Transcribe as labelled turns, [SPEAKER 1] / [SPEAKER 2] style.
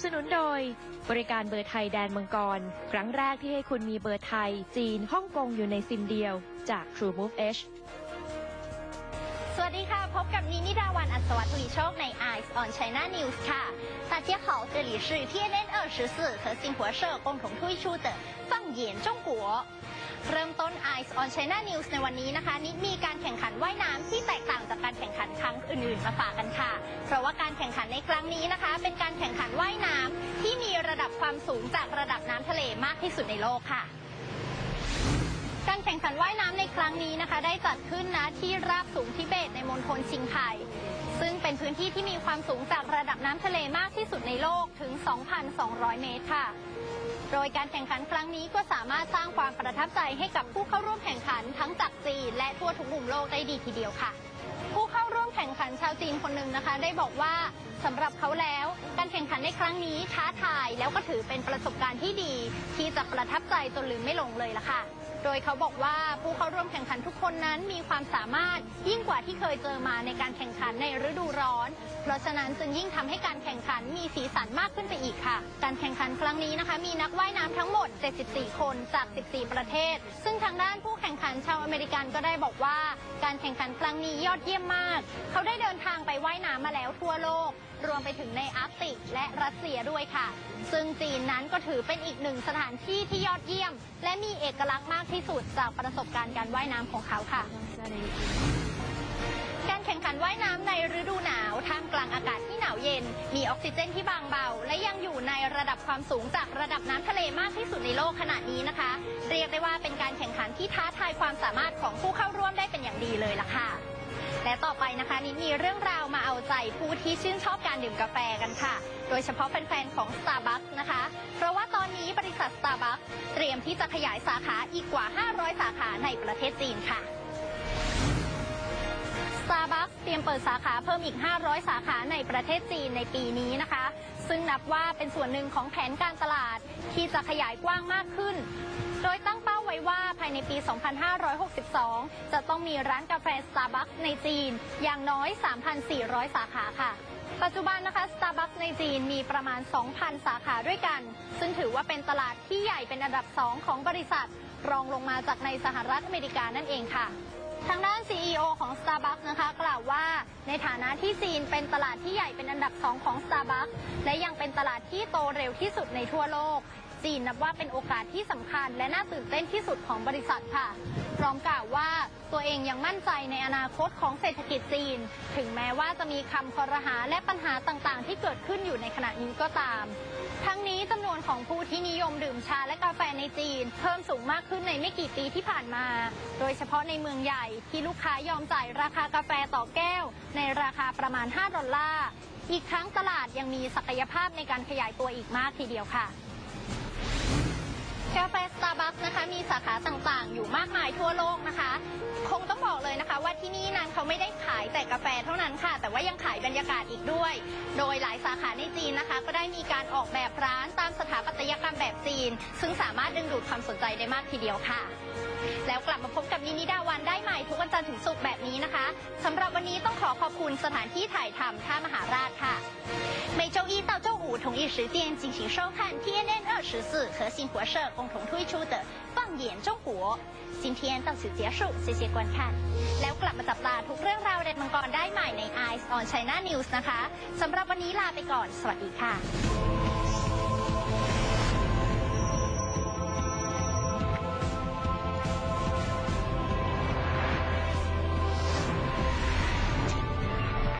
[SPEAKER 1] บสนุนโดย บริการเบอร์ไทยแดนมังกร ครั้งแรกที่ให้คุณมีเบอร์ไทย จีนฮ่องกงอยู่ในซิมเดียว จาก True Move H
[SPEAKER 2] สวัสดีค่ะ พบกับนินิดาวันอัศวทวีโชคใน Eyes on China News ค่ะ大家好这里是 TNN 24和新华社共同推出的放眼中国เริ่มต้น Eyes on China News ในวันนี้นะคะ นิดมีการแข่งขันว่ายน้ำที่แตกต่างจากการแข่งขันครั้งอื่นๆมาฝากกันค่ะ เพราะว่าการแข่งขันในครั้งนี้นะคะ เป็นการแข่งขันว่ายน้ำที่มีระดับความสูงจากระดับน้ำทะเลมากที่สุดในโลกค่ะ การแข่งขันว่ายน้ำในครั้งนี้นะคะ ได้จัดขึ้นนะที่ราบสูงทิเบตในมณฑลชิงไคซึ่งเป็นพื้นที่ที่มีความสูงจากระดับน้ำทะเลมากที่สุดในโลกถึง 2,200 เมตรค่ะ โดยการแข่งขันครั้งนี้ก็สามารถสร้างความประทับใจให้กับผู้เข้าร่วมแข่งขันทั้งจากจีนและทั่วทุกมุมโลกได้ดีทีเดียวค่ะ ผู้เข้าร่วมแข่งขันชาวจีนคนหนึ่งนะคะ ได้บอกว่าสำหรับเขาแล้ว การแข่งขันในครั้งนี้ท้าทายแล้วก็ถือเป็นประสบการณ์ที่ดี ที่จะประทับใจจนลืมไม่ลงเลยละค่ะ โดยเขาบอกว่าผู้เข้าร่วมแข่งขันทุกคนนั้นมีความสามารถยิ่งกว่าที่เคยเจอมาในการแข่งขันในฤดูร้อนเพราะฉะนั้นจึงยิ่งทำให้การแข่งขันมีสีสันมากขึ้นไปอีกค่ะ การแข่งขันครั้งนี้นะคะ มีนักว่ายน้ำทั้งหมด 74 คนจาก 14 ประเทศ ซึ่งทางด้านผู้แข่งขันชาวอเมริกันก็ได้บอกว่า การแข่งขันครั้งนี้ยอดเยี่ยมมาก เขาได้เดินทางไปว่ายน้ำมาแล้วทั่วโลก รวมไปถึงในอาร์กติก และรัสเซียด้วยค่ะ ซึ่งจีนนั้นก็ถือเป็นอีกหนึ่งสถานที่ที่ยอดเยี่ยม และมีเอกลักษณ์มากที่สุดจากประสบการณ์การว่ายน้ำของเขาค่ะ การแข่งขันว่ายน้ำในฤดูหนาวท่ามกลางอากาศที่หนาวเย็น มีออกซิเจนที่บางเบา และยังอยู่ในระดับความสูงจากระดับน้ำทะเลมากที่สุดในโลกขณะนี้นะคะ เรียกได้ว่าเป็นการแข่งขันที่ท้าทายความสามารถของผู้เข้าร่วมได้เป็นอย่างดีเลยล่ะค่ะ และต่อไปนะคะนิดมีเรื่องราวมาเอาใจผู้ที่ชื่นชอบการดื่มกาแฟกันค่ะ โดยเฉพาะแฟนๆของ Starbucks นะคะ เพราะว่าตอนนี้บริษัท Starbucks เตรียมที่จะขยายสาขาอีกกว่า 500 สาขาในประเทศจีนค่ะ รียมเปิดสาขาเพิ่มอีก 500 สาขาในประเทศจีนในปีนี้นะคะ ซึ่งนับว่าเป็นส่วนหนึ่งของแผนการตลาดที่จะขยายกว้างมากขึ้น โดยตั้งเป้าไว้ว่าภายในปี 2562 จะต้องมีร้านกาแฟ Starbucks ในจีน อย่างน้อย 3,400 สาขาค่ะปัจจุบันนะคะ Starbucks ในจีนมีประมาณ 2,000 สาขาด้วยกัน ซึ่งถือว่าเป็นตลาดที่ใหญ่เป็นอันดับ 2 ของบริษัท รองลงมาจากในสหรัฐอเมริกานั่นเองค่ะ ทางด้าน CEO ของ Starbucks นะคะ กล่าวว่าในฐานะที่จีนเป็นตลาดที่ใหญ่เป็นอันดับ 2 ของ Starbucks และยังเป็นตลาดที่โตเร็วที่สุดในทั่วโลก จีนนับว่าเป็นโอกาสที่สำคัญ และน่าตื่นเต้นที่สุดของบริษัทค่ะ พร้อมกล่าวว่าตัวเองยังมั่นใจในอนาคตของเศรษฐกิจจีน ถึงแม้ว่าจะมีคำคอรหาและปัญหาต่างๆ ที่เกิดขึ้นอยู่ในขณะนี้ก็ตาม ทั้งนี้จำนวนของผู้ที่นิยมดื่มชาและกาแฟในจีน เพิ่มสูงมากขึ้นในไม่กี่ปีที่ผ่านมา โดยเฉพาะในเมืองใหญ่ที่ลูกค้ายอมจ่ายราคากาแฟต่อแก้ว ในราคาประมาณ 5 ดอลลาร์อีกทั้งตลาดยังมีศักยภาพในการขยายตัวอีกมากทีเดียวค่ะ กาแฟสตาร์บัคนะคะมีสาขาต่างๆ อยู่มากมายทั่วโลกนะคะ นะคะ ว่าที่นี่นั้นเขาไม่ได้ขายแต่กาแฟเท่านั้นค่ะ แต่ว่ายังขายบรรยากาศอีกด้วย โดยหลายสาขาในจีนนะคะ ก็ได้มีการออกแบบร้านตามสถาปัตยกรรมแบบจีน ซึ่งสามารถดึงดูดความสนใจได้มากทีเดียวค่ะ แล้วกลับมาพบกับนินิดาวันได้ใหม่ทุกวันจันทร์ถึงศุกร์แบบนี้นะคะสำหรับวันนี้ต้องขอขอบคุณสถานที่ถ่ายทำท่ามหาราชค่ะ 每周一到周五同一时间进行收看 TNN 二十四和新华社共同推出的《放 眼中国》。今天到此结束，谢谢观看。แล้วกลับมาจับตาทุกเรื่องราวเด็ดมังกรได้ใหม่ใน Eyes on China News นะคะสำหรับวันนี้ลาไปก่อน สวัสดีค่ะ